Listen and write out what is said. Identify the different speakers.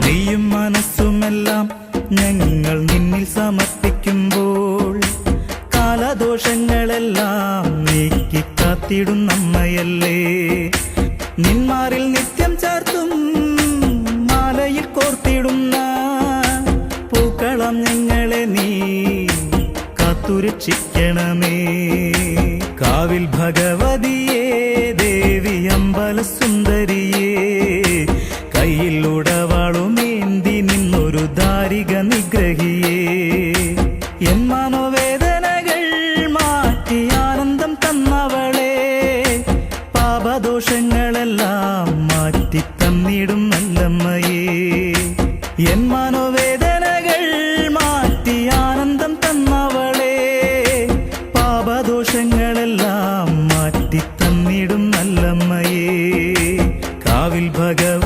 Speaker 1: നീയും മനസ്സുമെല്ലാം ഞങ്ങൾ നിന്നിൽ സമർപ്പിക്കുമ്പോൾ കാലദോഷങ്ങളെല്ലാം നീക്കി കാത്തിടും നമ്മയല്ലേ. നിന്മാറിൽ നിത്യം ചേർത്തും മാലയിൽ കോർത്തിടുന്ന പൂക്കളം ഞങ്ങളെ നീ കാത്തുരക്ഷിക്കണമേ കാവിൽ ഭഗവതിയേ ദേവി അമ്പല നിഗ്രഹിയേ എൻ മനോവേദനകൾ മാറ്റി ആനന്ദം തന്നവളെ. പാപദോഷങ്ങളെല്ലാം മാറ്റി തന്നിടും നല്ലമ്മയേ. എൻ മനോവേദനകൾ മാറ്റി ആനന്ദം തന്നവളെ. പാപദോഷങ്ങളെല്ലാം മാറ്റി തന്നിടും നല്ലമ്മയേ. കാവിൽ ഭഗവ